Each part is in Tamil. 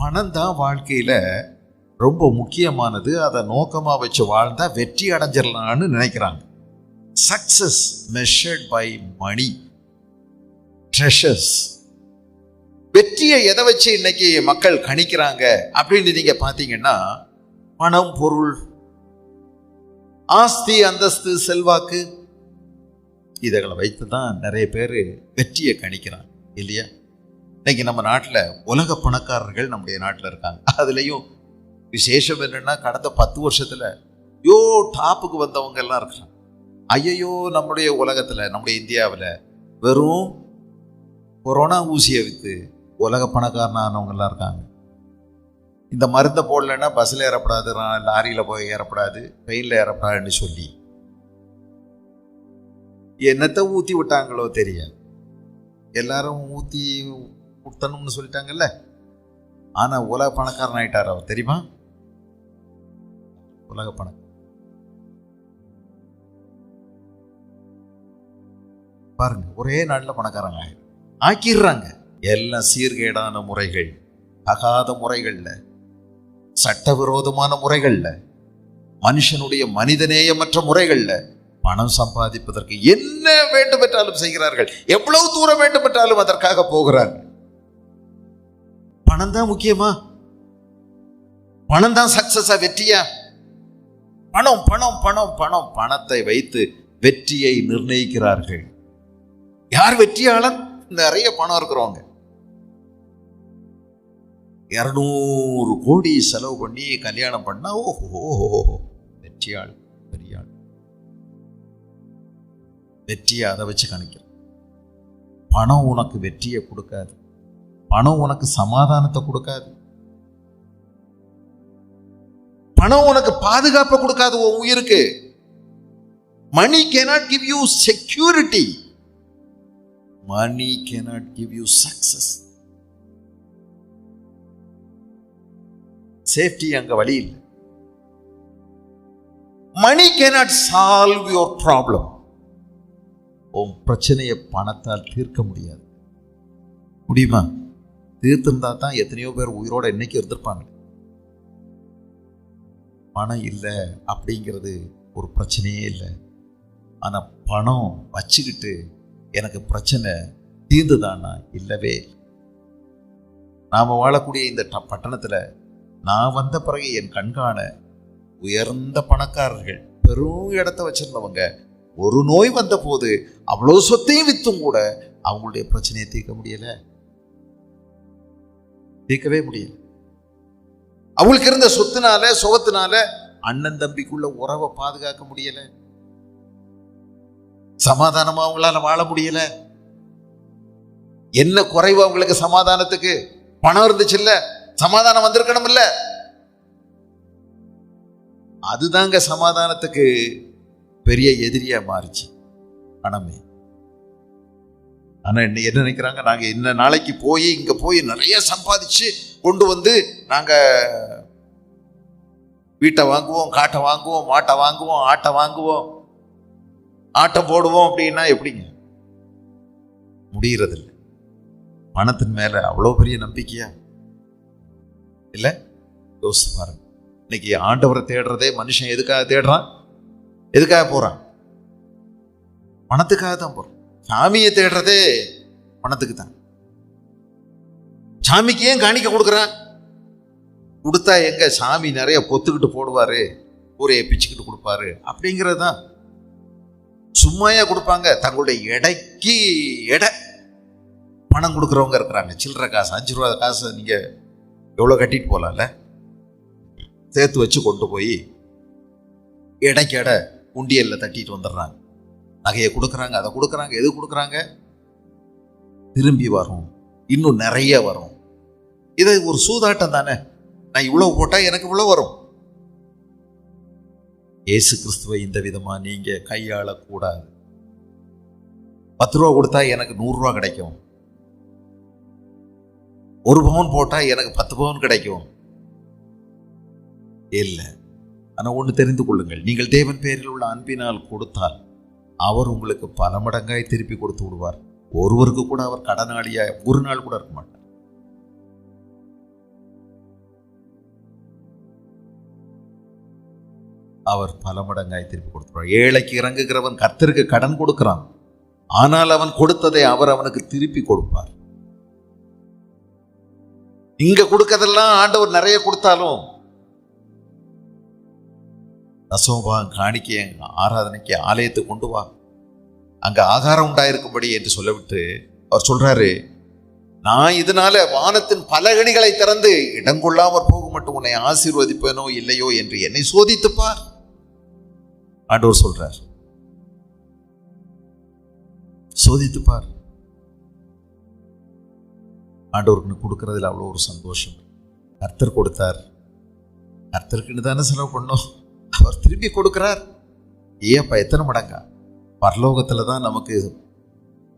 பணம் தான் வாழ்க்கையில் ரொம்ப முக்கியமானது. அதை நோக்கமாக வச்சு வாழ்ந்தால் வெற்றி அடைஞ்சிடலான்னு நினைக்கிறாங்க. Success measured by money treasures வெற்றியை எதை வச்சு இன்னைக்கு மக்கள் கணிக்கிறாங்க அப்படின்னு நீங்க பார்த்தீங்கன்னா பணம் பொருள் ஆஸ்தி அந்தஸ்து செல்வாக்கு இதுகளை வைத்து தான் நிறைய பேர் வெற்றியை கணிக்கிறாங்க இல்லையா? இன்னைக்கு நம்ம நாட்டில் உலக பணக்காரர்கள் நம்முடைய நாட்டில் இருக்காங்க. அதுலேயும் விசேஷம் என்னென்னா கடந்த பத்து வருஷத்தில் யோ டாப்புக்கு வந்தவங்க எல்லாம் இருக்கிறாங்க ஐயையோ நம்முடைய உலகத்தில் நம்முடைய இந்தியாவில் வெறும் கொரோனா ஊசியை விற்று உலக பணக்காரனானவங்கெல்லாம் இருக்காங்க. இந்த மருந்தை போடலைன்னா பஸ்ஸில் ஏறப்படாது லாரியில் போய் ஏறப்படாது ட்ரெயினில் ஏறப்படாதுன்னு சொல்லி. என்னத்தை ஊற்றி விட்டாங்களோ தெரியாது எல்லாரும் ஊற்றி விட்டணும்னு சொல்லிட்டாங்கல்ல? ஆனால் உலக பணக்காரன் ஆயிட்டார் அவர் தெரியுமா? உலக பணம் பாருங்க ஒரே நாளில் பணக்காரங்க ஆயிடும் ஆக்கிடுறாங்க. எல்லாம் சீர்கேடான முறைகள் தகாத முறைகள்ல சட்டவிரோதமான முறைகள்ல மனுஷனுடைய மனிதநேயமற்ற முறைகள்ல பணம் சம்பாதிப்பதற்கு என்ன வேண்டுமென்றாலும் செய்கிறார்கள். எவ்வளவு தூரம் வேண்டுமென்றாலும் அதற்காக போகிறார்கள். பணம் தான் முக்கியமா? பணம் தான் சக்சஸா வெற்றியா? பணம் பணம் பணம் பணம். பணத்தை வைத்து வெற்றியை நிர்ணயிக்கிறார்கள். யார் வெற்றியாளன் நிறைய பணம் இருக்கிறவங்க. இருநூறு கோடி செலவு பண்ணி கல்யாணம் பண்ணா ஓஹோ வெற்றியாள் பெரியாள் வெற்றியை அதை வச்சு கணிக்கிறோம் பணம் உனக்கு வெற்றியை கொடுக்காது. பணம் உனக்கு சமாதானத்தை கொடுக்காது. பணம் உனக்கு பாதுகாப்பை கொடுக்காது உன் உயிருக்கு. Money cannot give you security money cannot give you success safety அங்க வழி இல்லை. Money cannot solve your problem உன் பிரச்சனையை பணத்தால் தீர்க்க முடியாது. முடியுமா? தீர்த்திருந்தா தான் எத்தனையோ பேர் உயிரோட இன்னைக்கு இருந்திருப்பாங்க. பணம் இல்லை அப்படிங்கிறது ஒரு பிரச்சனையே இல்லை. ஆனால் பணம் வச்சுக்கிட்டு எனக்கு பிரச்சனை தீர்ந்துதானா? இல்லவே இல்லை. நாம் வாழக்கூடிய இந்த ட- பட்டணத்தில் நான் வந்த பிறகு என் கண்காண உயர்ந்த பணக்காரர்கள் பெரும் இடத்த வச்சிருந்தவங்க ஒரு நோய் வந்த போது அவ்வளோ சொத்தையும் விற்றும் கூட அவங்களுடைய பிரச்சனையை தீர்க்க முடியலை. தீர்க்கவே முடியல. அவங்களுக்கு இருந்த சொத்துனால சுகத்தினால அண்ணன் தம்பிக்குள்ள உறவை பாதுகாக்க முடியல. சமாதானமா அவங்களால வாழ முடியல. என்ன குறைவு அவங்களுக்கு சமாதானத்துக்கு? பணம் இருந்துச்சுல்ல சமாதானம் வந்திருக்கணும் இல்ல. அதுதாங்க சமாதானத்துக்கு பெரிய எதிரியா மாறுச்சு. பணமே. ஆனால் என்ன என்ன நினைக்கிறாங்க? நாங்கள் இன்ன நாளைக்கு போய் இங்கே போய் நிறைய சம்பாதிச்சு கொண்டு வந்து நாங்கள் வீட்டை வாங்குவோம் காட்டை வாங்குவோம் மாட்டை வாங்குவோம் ஆட்டை வாங்குவோம். ஆட்டம் போடுவோம் அப்படின்னா எப்படிங்க? முடிகிறதில்ல பணத்தின் மேலே அவ்வளோ பெரிய நம்பிக்கையா? இல்லை? யோசிச்சு பாருங்க. இன்னைக்கு ஆண்டவரை தேடுறதே மனுஷன் எதுக்காக தேடுறான்? எதுக்காக போகிறான் பணத்துக்காக தான் போகிறான் சாமியை தேடுறதே பணத்துக்கு தான். சாமிக்கு ஏன் காணிக்க கொடுக்குறான் கொடுத்தா எங்க சாமி நிறைய பொத்துக்கிட்டு போடுவாரு ஊரையை பிச்சுக்கிட்டு கொடுப்பாரு அப்படிங்கிறது தான். சும்மாயா கொடுப்பாங்க. தங்களுடைய எடைக்கு எடை. பணம் கொடுக்குறவங்க இருக்கிறாங்க. சில்லற காசு அஞ்சு ரூபா காசு நீங்க எவ்வளோ கட்டிட்டு போகலாம்ல சேர்த்து வச்சு கொண்டு போய் எடைக்கு எடை உண்டியல்ல தட்டிட்டு வந்துடுறாங்க. நகையை கொடுக்குறாங்க அதை கொடுக்குறாங்க எது கொடுக்குறாங்க? திரும்பி வரும். இன்னும் நிறைய வரும். இது ஒரு சூதாட்டம் தானே? நான் இவ்வளவு போட்டால் எனக்கு இவ்வளோ வரும். இயேசு கிறிஸ்துவை இந்த விதமாக நீங்கள் கையாளக்கூடாது. பத்து ரூபா கொடுத்தா எனக்கு நூறுரூவா கிடைக்கும். ஒரு பவுன் போட்டால் எனக்கு பத்து பவுன் கிடைக்கும். இல்லை. ஆனால் ஒன்று தெரிந்து கொள்ளுங்கள். நீங்கள் தேவன் பேரில் உள்ள அன்பினால் கொடுத்தால் அவர் உங்களுக்கு பல மடங்காய் திருப்பி கொடுத்து விடுவார். ஒருவருக்கு கூட அவர் கடனாளியாக ஒரு நாள் கூட இருக்க மாட்டார். அவர் பல மடங்காய் திருப்பி கொடுத்துருவார் ஏழைக்கு இறங்குகிறவன் கர்த்தருக்கு கடன் கொடுக்கிறான். ஆனால் அவன் கொடுத்ததை அவர் அவனுக்கு திருப்பி கொடுப்பார். இங்க கொடுக்கறதெல்லாம் ஆண்டவர் நிறைய கொடுத்தாலும் தசோபா காணிக்க ஆராதனைக்கு ஆலயத்தை கொண்டு வா. அங்கே ஆகாரம் உண்டாயிருக்கும்படி என்று சொல்லிவிட்டு அவர் சொல்றாரு நான் இதனால வானத்தின் பலகணிகளை திறந்து இடங்கொள்ளாமற் போக மட்டும் உன்னை ஆசீர்வதிப்பேனோ இல்லையோ என்று என்னை சோதித்துப்பார் ஆண்டவர் சொல்றார். சோதித்துப்பார் ஆண்டவருக்கு கொடுக்கறதுல அவ்வளோ ஒரு சந்தோஷம். கர்த்தர் கொடுத்தார். கர்த்தருக்குன்னு தானே செலவு பண்ணோம். அவர் திரும்பி கொடுக்கிறார். ஏப்பா எத்தனை மடங்கா? பரலோகத்தில் தான் நமக்கு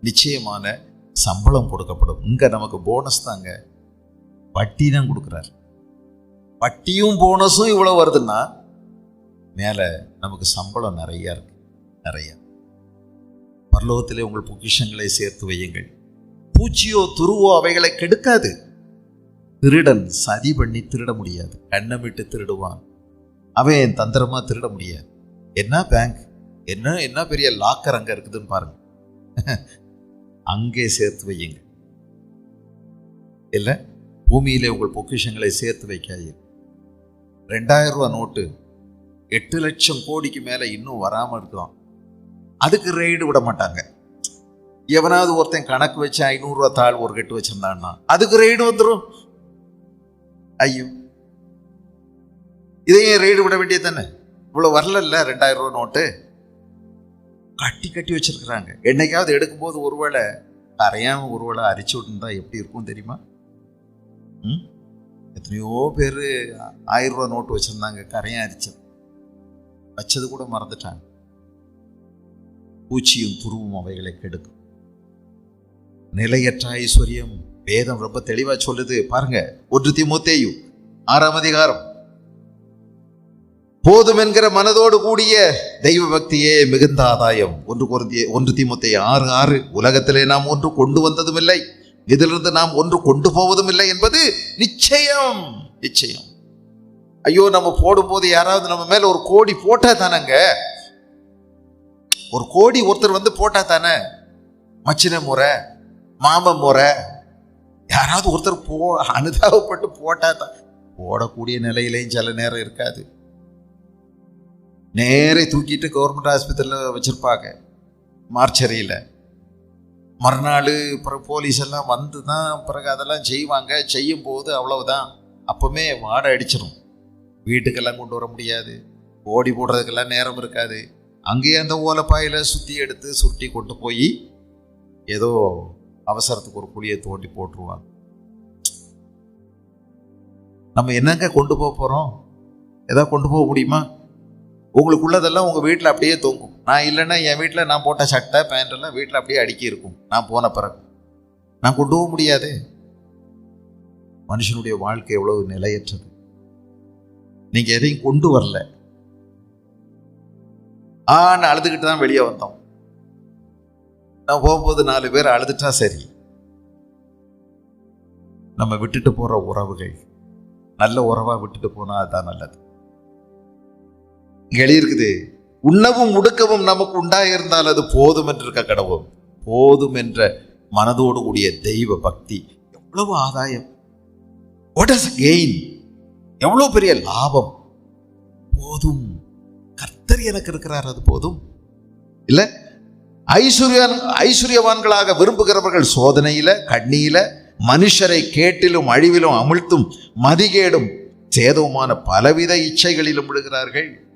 நிச்சயமான சம்பளம் கொடுக்கப்படும். இங்க நமக்கு போனஸ் தாங்க. வட்டி தான் கொடுக்குறார். வட்டியும் போனஸும் இவ்வளோ வருதுன்னா மேலே நமக்கு சம்பளம் நிறையா இருக்கு. நிறையா. பரலோகத்திலே உங்கள் பொக்கிஷங்களை சேர்த்து வையுங்கள். பூச்சியோ துருவோ அவைகளை கெடுக்காது. திருடன் சதி பண்ணி திருட முடியாது. கண்ணமிட்டு திருடுவான். அவன் தந்திரமாக திருட முடியாது. என்ன பேங்க் என்ன என்ன பெரிய லாக்கர் அங்கே இருக்குதுன்னு பாருங்க. அங்கே சேர்த்து வையுங்க. இல்லை பூமியிலே உங்கள் பொக்கிஷங்களை சேர்த்து வைக்காதீங்க ரெண்டாயிரம் ரூபா நோட்டு எட்டு லட்சம் கோடிக்கு மேலே இன்னும் வராமல் இருக்கலாம். அதுக்கு ரெய்டு விட மாட்டாங்க. எவனாவது ஒருத்தன் கணக்கு வச்சு ஐநூறுரூவா தாழ் ஒரு கட்டு வச்சிருந்தான்னா அதுக்கு ரெய்டு வந்துடும் ஐயோ. இதையும் ரெய்டு விட வேண்டியது தானே? இவ்வளோ வரலல்ல ரெண்டாயிரம் ரூபா நோட்டு கட்டி கட்டி வச்சிருக்கிறாங்க. என்னைக்காவது எடுக்கும்போது ஒருவேளை கரையாம ஒருவேளை அரிச்சு விட்டுருந்தா எப்படி இருக்கும் தெரியுமா? ம்? எத்தனையோ பேர் ஆயிரம் ரூபா நோட்டு வச்சுருந்தாங்க கரையான் அரிச்சது வச்சது கூட மறந்துட்டாங்க. பூச்சியும் துருவும் அவைகளை கெடுக்கும். நிலையற்ற ஐஸ்வர்யம் வேதம் ரொம்ப தெளிவாக சொல்லுது. பாருங்க ஒன்று திமுத்தேயும் ஆறாம் அதிகாரம். போதும் என்கிற மனதோடு கூடிய தெய்வ பக்தியே மிகுந்த ஆதாயம் ஒன்று குருந்திய ஒன்று திமுத்தை ஆறு ஆறு. உலகத்திலே நாம் ஒன்று கொண்டு வந்ததும் இல்லை இதிலிருந்து நாம் ஒன்று கொண்டு போவதும் இல்லை என்பது நிச்சயம். நிச்சயம். ஐயோ நம்ம போடும்போது யாராவது நம்ம மேல ஒரு கோடி போட்டா தானங்க? ஒரு கோடி ஒருத்தர் வந்து போட்டா தானே? மச்சின முறை மாம முறை யாராவது ஒருத்தர் போ அனுதாபப்பட்டு போட்டா தான். போடக்கூடிய நிலையிலையும் சில நேரம் இருக்காது. நேரே தூக்கிட்டு கவர்மெண்ட் ஆஸ்பத்திரியில் வச்சுருப்பாங்க. மார்ச்சரியில். மறுநாள் அப்புறம் போலீஸ் எல்லாம் வந்து தான் பிறகு அதெல்லாம் செய்வாங்க. செய்யும் போது அவ்வளவுதான். அப்போவுமே வாடை அடிச்சிடும் வீட்டுக்கெல்லாம் கொண்டு வர முடியாது. ஓடி போடுறதுக்கெல்லாம் நேரம் இருக்காது. அங்கேயே அந்த ஓலைப்பாயில் சுற்றி எடுத்து சுருட்டி கொண்டு போய் ஏதோ அவசரத்துக்கு ஒரு குழியை தோண்டி போட்டுருவாங்க. நம்ம என்னங்க கொண்டு போக போகிறோம் ஏதாவது கொண்டு போக முடியுமா? உங்களுக்கு உள்ளதெல்லாம் உங்கள் வீட்டில் அப்படியே தூங்கும். நான் இல்லைன்னா என் வீட்டில் நான் போட்ட சட்டை பேண்ட் எல்லாம் வீட்டில் அப்படியே அடுக்கி இருக்கும். நான் போன பிறகு. நான் கொண்டு போக முடியாது. மனுஷனுடைய வாழ்க்கை எவ்வளவு நிலையற்றது. நீங்கள் எதையும் கொண்டு வரல. ஆன்னு அழுதுகிட்டு தான் வெளியே வந்தோம். நான் போகும்போது நாலு பேர் அழுதுட்டா சரி. நம்ம விட்டுட்டு போகிற உறவுகள். நல்ல உறவாக விட்டுட்டு போனால் அதுதான் நல்லது. எழுதியிருக்குது உண்ணவும் உடுக்கவும் நமக்கு உண்டாயிருந்தால் அது போதும் என்று இருக்க கடவும் போதும் என்ற மனதோடு கூடிய தெய்வ பக்தி எவ்வளவு ஆதாயம். வாட் இஸ் கெயின் எவ்வளவு பெரிய லாபம்? போதும். கர்த்தர் எனக்கு இருக்கிறார் அது போதும். இல்ல? ஐஸ்வர்யன் ஐஸ்வர்யவான்களாக விரும்புகிறவர்கள் சோதனையில கண்ணியில மனுஷரை கேட்டிலும் அழிவிலும் அமிழ்த்தும் மதிகேடும் சேதவுமான பலவித இச்சைகளிலும் விழுகிறார்கள்.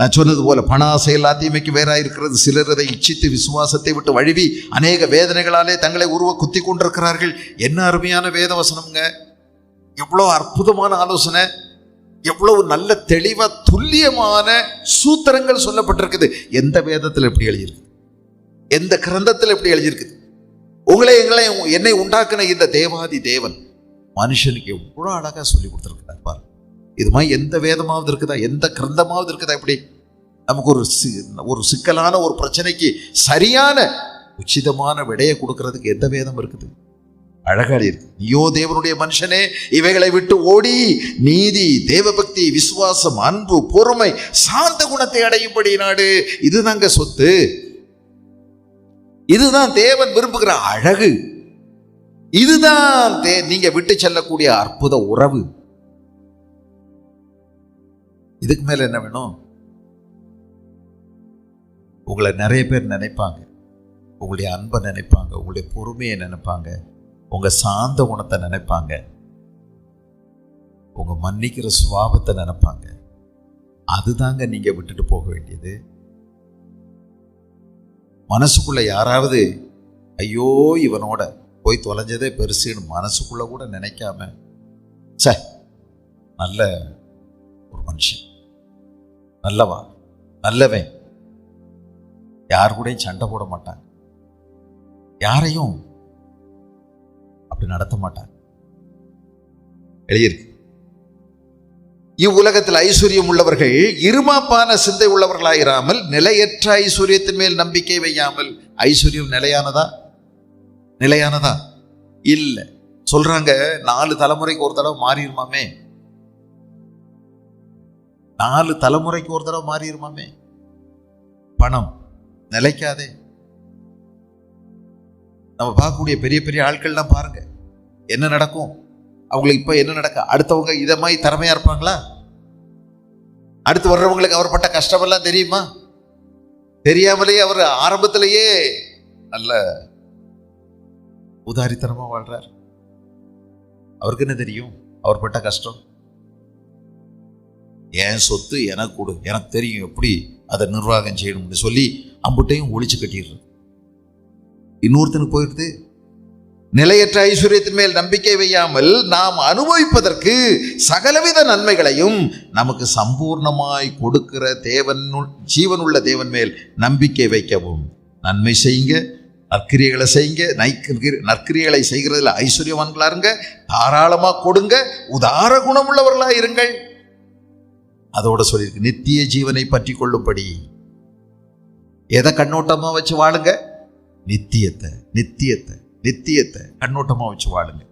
நான் சொன்னது போல பண ஆசை எல்லாத்தையுமைக்கு வேறா இருக்கிறது சிலர் அதை இச்சித்து விசுவாசத்தை விட்டு வழுவி அநேக வேதனைகளாலே தங்களை உருவ குத்தி கொண்டிருக்கிறார்கள். என்ன அருமையான வேத வசனம்ங்க அற்புதமான ஆலோசனை. எவ்வளவு நல்ல தெளிவாக துல்லியமான சூத்திரங்கள் சொல்லப்பட்டிருக்குது. எந்த வேதத்தில் எப்படி எழுதியிருக்கு? எந்த கிரந்தத்தில் எப்படி எழுதியிருக்குது உங்களை எங்களை என்னை உண்டாக்குன இந்த தேவாதி தேவன் மனுஷனுக்கு எவ்வளோ அழகாக சொல்லி கொடுத்துருக்கிறார் பாரு இது மாதிரி எந்த வேதமாவது இருக்குதா? எந்த கிரந்தமாவது இருக்குதா? இப்படி நமக்கு ஒரு சி- ஒரு சிக்கலான ஒரு பிரச்சனைக்கு சரியான உச்சிதமான விடையை கொடுக்கறதுக்கு எந்த வேதம் இருக்குது? அழகாக இருக்கு. நீயோ தேவனுடைய மனுஷனே இவைகளை விட்டு ஓடி நீதி தேவபக்தி விசுவாசம் அன்பு பொறுமை சாந்த குணத்தை அடையும்படி நாடு. இதுதாங்க சொத்து. இதுதான் தேவன் விரும்புகிற அழகு. இதுதான் தே- நீங்க விட்டு செல்லக்கூடிய அற்புத உறவு. இதுக்கு மேலே என்ன வேணும்? உங்களை நிறைய பேர் நினைப்பாங்க. உங்களுடைய அன்பை நினைப்பாங்க. உங்களுடைய பொறுமையை நினைப்பாங்க. உங்கள் சாந்த குணத்தை நினைப்பாங்க. உங்கள் மன்னிக்கிற சுவாபத்தை நினைப்பாங்க. அதுதாங்க நீங்கள் விட்டுட்டு போக வேண்டியது. மனசுக்குள்ள யாராவது ஐயோ இவனோட போய் தொலைஞ்சதே பெருசுன்னு மனசுக்குள்ள கூட நினைக்காம. ச நல்ல ஒரு மனுஷன். நல்லவா? நல்லவன். யார் கூடயும் சண்டை போட மாட்டாங்க யாரையும் அப்படி நடத்த மாட்டாங்க எழுதியிருக்கு. இவ்வுலகத்தில் ஐஸ்வர்யம் உள்ளவர்கள் இருமாப்பான சிந்தை உள்ளவர்களாயிராமல் நிலையற்ற ஐஸ்வர்யத்தின் மேல் நம்பிக்கை வையாமல் ஐஸ்வர்யம் நிலையானதா? நிலையானதா? இல்லை. சொல்றாங்க நாலு தலைமுறைக்கு ஒரு தடவை மாறிடுமாமே நாலு தலைமுறைக்கு ஒரு தடவை மாறிடுமாமே பணம் நிலைக்காதே. நம்ம பார்க்கக்கூடிய பெரிய பெரிய ஆட்கள்லாம் பாருங்க. என்ன நடக்கும்? அவங்களுக்கு இப்போ என்ன நடக்க? அடுத்தவங்க இதை மாதிரி திறமையா இருப்பாங்களா? அடுத்து வர்றவங்களுக்கு அவர் பட்ட கஷ்டமெல்லாம் தெரியுமா? தெரியாமலேயே அவர் ஆரம்பத்திலேயே நல்ல உதாரித்தனமாக வாழ்றார். அவருக்கு என்ன தெரியும்? அவர் பட்ட கஷ்டம்? என் சொத்து எனக்கு கொடு. எனக்கு தெரியும் எப்படி அதை நிர்வாகம் செய்யணும்னு சொல்லி அம்புட்டையும் ஒழிச்சு கட்டிடுறது. இன்னொருத்தனுக்கு போயிடுது. நிலையற்ற ஐஸ்வர்யத்தின் மேல் நம்பிக்கை வையாமல் நாம் அனுபவிப்பதற்கு சகலவித நன்மைகளையும் நமக்கு சம்பூர்ணமாய் கொடுக்கிற தேவன் ஜீவனுள்ள தேவன் மேல் நம்பிக்கை வைக்கவும். நன்மை செய்யுங்க. நற்கிரியைகளை செய்யுங்க. நைக்கிரி- நற்கிரியைகளை செய்கிறதுல ஐஸ்வர்யவான்களா இருங்க தாராளமாக கொடுங்க. உதார குணமுள்ளவர்களாக இருங்கள் அதோட சொல்லியிருக்கு நித்திய ஜீவனை பற்றி கொள்ளும்படி. எதை கண்ணோட்டமாக வச்சு வாழுங்க? நித்தியத்தை நித்தியத்தை நித்தியத்தை கண்ணோட்டமாக வச்சு வாழுங்க.